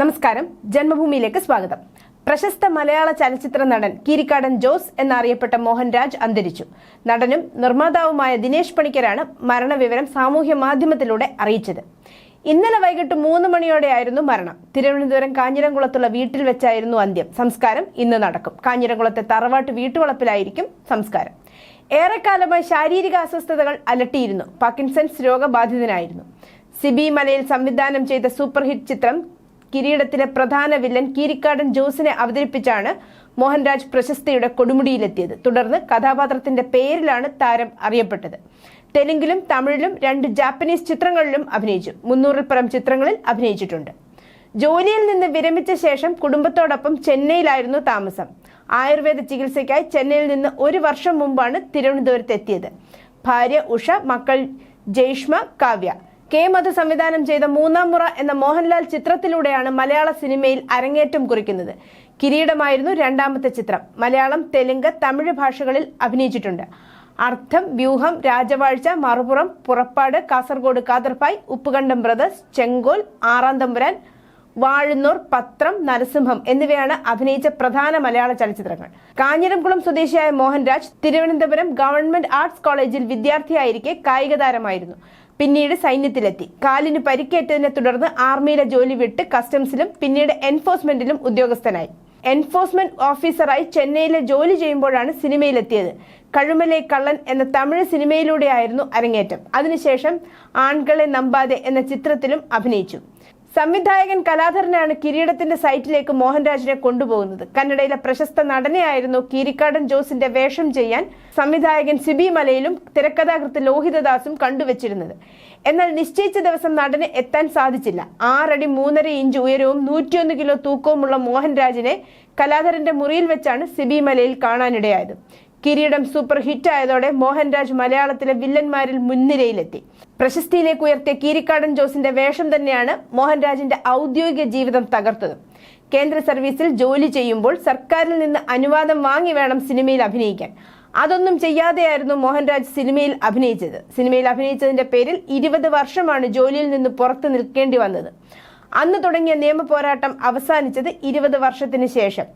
നമസ്കാരം. ജന്മഭൂമിയിലേക്ക് സ്വാഗതം. പ്രശസ്ത മലയാള ചലച്ചിത്ര നടൻ കീരിക്കാടൻ ജോസ് എന്നറിയപ്പെട്ട മോഹൻരാജ് അന്തരിച്ചു. നടനും നിർമ്മാതാവുമായ ദിനേശ് പണിക്കരാണ് മരണവിവരം സാമൂഹ്യ മാധ്യമത്തിലൂടെ അറിയിച്ചത്. ഇന്നലെ വൈകിട്ട് മൂന്ന് മണിയോടെയായിരുന്നു മരണം. തിരുവനന്തപുരം കാഞ്ഞിരംകുളത്തുള്ള വീട്ടിൽ വെച്ചായിരുന്നു അന്ത്യം. സംസ്കാരം ഇന്ന് നടക്കും. കാഞ്ഞിരംകുളത്തെ തറവാട്ട് വീട്ടുവളപ്പിലായിരിക്കും സംസ്കാരം. ഏറെക്കാലമായി ശാരീരിക അസ്വസ്ഥതകൾ അലട്ടിയിരുന്നു. പാർക്കിൻസൺസ് രോഗബാധിതനായിരുന്നു. സിബി മലയിൽ സംവിധാനം ചെയ്ത സൂപ്പർ ഹിറ്റ് ചിത്രം കിരീടത്തിലെ പ്രധാന വില്ലൻ കീരിക്കാടൻ ജോസിനെ അവതരിപ്പിച്ചാണ് മോഹൻരാജ് പ്രശസ്തിയുടെ കൊടുമുടിയിലെത്തിയത്. തുടർന്ന് കഥാപാത്രത്തിന്റെ പേരിലാണ് താരം അറിയപ്പെട്ടത്. തെലുങ്കിലും തമിഴിലും രണ്ട് ജാപ്പനീസ് ചിത്രങ്ങളിലും അഭിനയിച്ചു. മുന്നൂറിൽ പരം ചിത്രങ്ങളിൽ അഭിനയിച്ചിട്ടുണ്ട്. ജോലിയിൽ നിന്ന് വിരമിച്ച ശേഷം കുടുംബത്തോടൊപ്പം ചെന്നൈയിലായിരുന്നു താമസം. ആയുർവേദ ചികിത്സയ്ക്കായി ചെന്നൈയിൽ നിന്ന് ഒരു വർഷം മുമ്പാണ് തിരുവനന്തപുരത്ത് എത്തിയത് ഭാര്യ ഉഷ മക്കൾ ജയ്ഷ്മ കാവ്യ. കെ മധു സംവിധാനം ചെയ്ത മൂന്നാം മുറ എന്ന മോഹൻലാൽ ചിത്രത്തിലൂടെയാണ് മലയാള സിനിമയിൽ അരങ്ങേറ്റം കുറിക്കുന്നത്. കിരീടമായിരുന്നു രണ്ടാമത്തെ ചിത്രം. മലയാളം തെലുങ്ക് തമിഴ് ഭാഷകളിൽ അഭിനയിച്ചിട്ടുണ്ട്. അർത്ഥം വ്യൂഹം രാജവാഴ്ച മറുപുറം പുറപ്പാട് കാസർഗോഡ് കാതർപ്പായ് ഉപ്പുകണ്ടം ബ്രദേഴ്സ് ചെങ്കോൽ ആറാം തമ്പുരാൻ വാഴുന്നൂർ പത്രം നരസിംഹം എന്നിവയാണ് അഭിനയിച്ച പ്രധാന മലയാള ചലച്ചിത്രങ്ങൾ. കാഞ്ഞിരംകുളം സ്വദേശിയായ മോഹൻരാജ് തിരുവനന്തപുരം ഗവൺമെന്റ് ആർട്സ് കോളേജിൽ വിദ്യാർത്ഥിയായിരിക്കെ കായിക താരമായിരുന്നു പിന്നീട് സൈന്യത്തിലെത്തി. കാലിന് പരിക്കേറ്റതിനെ തുടർന്ന് ആർമിയിലെ ജോലി വിട്ട് കസ്റ്റംസിലും പിന്നീട് എൻഫോഴ്സ്മെന്റിലും ഉദ്യോഗസ്ഥനായി. എൻഫോഴ്സ്മെന്റ് ഓഫീസറായി ചെന്നൈയിലെ ജോലി ചെയ്യുമ്പോഴാണ് സിനിമയിലെത്തിയത്. കഴുമലെ കള്ളൻ എന്ന തമിഴ് സിനിമയിലൂടെയായിരുന്നു അരങ്ങേറ്റം. അതിനുശേഷം ആൺകളെ നമ്പാതെ എന്ന ചിത്രത്തിലും അഭിനയിച്ചു. സംവിധായകൻ കലാധരനാണ് കിരീടത്തിന്റെ സൈറ്റിലേക്ക് മോഹൻരാജിനെ കൊണ്ടുപോകുന്നത്. കന്നഡയിലെ പ്രശസ്ത നടനെയായിരുന്നു കീരിക്കാടൻ ജോസിന്റെ വേഷം ചെയ്യാൻ സംവിധായകൻ സിബി മലയിലും തിരക്കഥാകൃത്ത് ലോഹിതദാസും കണ്ടുവച്ചിരുന്നത്. എന്നാൽ നിശ്ചയിച്ച ദിവസം നടന് എത്താൻ സാധിച്ചില്ല. ആറടി മൂന്നര ഇഞ്ച് ഉയരവും നൂറ്റിയൊന്ന് കിലോ തൂക്കവുമുള്ള മോഹൻരാജിനെ കലാധരന്റെ മുറിയിൽ വെച്ചാണ് സിബി മലയിൽ കാണാനിടയായത്. കിരീടം സൂപ്പർ ഹിറ്റ് ആയതോടെ മോഹൻരാജ് മലയാളത്തിലെ വില്ലന്മാരിൽ മുൻനിരയിലെത്തി. പ്രശസ്തിയിലേക്ക് ഉയർത്തിയ കീരിക്കാടൻ ജോസിന്റെ വേഷം തന്നെയാണ് മോഹൻരാജിന്റെ ഔദ്യോഗിക ജീവിതം തകർത്തത്. കേന്ദ്ര സർവീസിൽ ജോലി ചെയ്യുമ്പോൾ സർക്കാരിൽ നിന്ന് അനുവാദം വാങ്ങി വേണം സിനിമയിൽ അഭിനയിക്കാൻ. അതൊന്നും ചെയ്യാതെയായിരുന്നു മോഹൻരാജ് സിനിമയിൽ അഭിനയിച്ചത്. സിനിമയിൽ അഭിനയിച്ചതിന്റെ പേരിൽ ഇരുപത് വർഷമാണ് ജോലിയിൽ നിന്ന് പുറത്തു നിൽക്കേണ്ടി വന്നത്. അന്ന് തുടങ്ങിയ നിയമ പോരാട്ടം അവസാനിച്ചത് ഇരുപത് വർഷത്തിന് ശേഷം.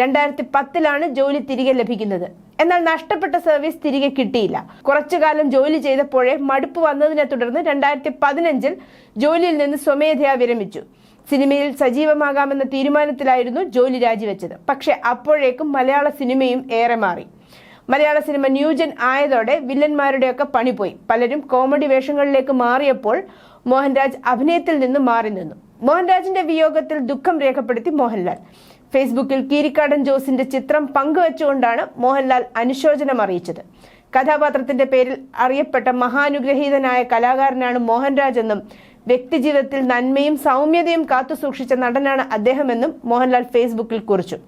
രണ്ടായിരത്തി പത്തിലാണ് ജോലി തിരികെ ലഭിക്കുന്നത്. എന്നാൽ നഷ്ടപ്പെട്ട സർവീസ് തിരികെ കിട്ടിയില്ല. കുറച്ചു കാലം ജോലി ചെയ്തപ്പോഴേ മടുപ്പ് വന്നതിനെ തുടർന്ന് രണ്ടായിരത്തി പതിനഞ്ചിൽ ജോലിയിൽ നിന്ന് സ്വമേധയാ വിരമിച്ചു. സിനിമയിൽ സജീവമാകാമെന്ന തീരുമാനത്തിലായിരുന്നു ജോലി രാജിവെച്ചത്. പക്ഷെ അപ്പോഴേക്കും മലയാള സിനിമയും ഏറെ മാറി. മലയാള സിനിമ ന്യൂജൻ ആയതോടെ വില്ലന്മാരുടെയൊക്കെ പണി പോയി പലരും കോമഡി വേഷങ്ങളിലേക്ക് മാറിയപ്പോൾ മോഹൻരാജ് അഭിനയത്തിൽ നിന്ന് മാറി നിന്നു. മോഹൻരാജിന്റെ വിയോഗത്തിൽ ദുഃഖം രേഖപ്പെടുത്തി മോഹൻലാൽ. ഫേസ്ബുക്കിൽ കീരിക്കാടൻ ജോസിന്റെ ചിത്രം പങ്കുവച്ചുകൊണ്ടാണ് മോഹൻലാൽ അനുശോചനം അറിയിച്ചത്. കഥാപാത്രത്തിന്റെ പേരിൽ അറിയപ്പെട്ട മഹാനുഗ്രഹീതനായ കലാകാരനാണ് മോഹൻരാജ് എന്നും വ്യക്തിജീവിതത്തിൽ നന്മയും സൗമ്യതയും കാത്തുസൂക്ഷിച്ച നടനാണ് അദ്ദേഹമെന്നും മോഹൻലാൽ ഫേസ്ബുക്കിൽ കുറിച്ചു.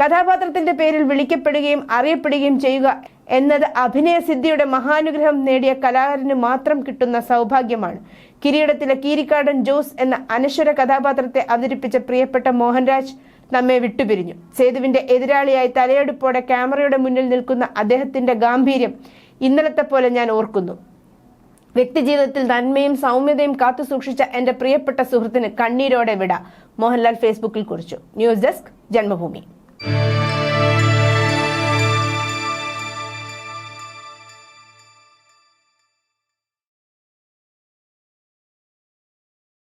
കഥാപാത്രത്തിന്റെ പേരിൽ വിളിക്കപ്പെടുകയും അറിയപ്പെടുകയും ചെയ്യുക എന്നത് അഭിനയസിദ്ധിയുടെ മഹാനുഗ്രഹം നേടിയ കലാകാരന് മാത്രം കിട്ടുന്ന സൗഭാഗ്യമാണ്. കിരീടത്തിലെ കീരിക്കാടൻ ജോസ് എന്ന അനശ്വര കഥാപാത്രത്തെ അവതരിപ്പിച്ച പ്രിയപ്പെട്ട മോഹൻരാജ് നമ്മെ വിട്ടുപിരിഞ്ഞു. സേതുവിന്റെ എതിരാളിയായി തലയെടുപ്പോടെ ക്യാമറയുടെ മുന്നിൽ നിൽക്കുന്ന അദ്ദേഹത്തിന്റെ ഗാംഭീര്യം ഇന്നലത്തെ പോലെ ഞാൻ ഓർക്കുന്നു. വ്യക്തിജീവിതത്തിൽ നന്മയും സൗമ്യതയും കാത്തു സൂക്ഷിച്ച എന്റെ പ്രിയപ്പെട്ട സുഹൃത്തിന് കണ്ണീരോടെ വിട. മോഹൻലാൽ ഫേസ്ബുക്കിൽ കുറിച്ചു. News desk Janmabhumi.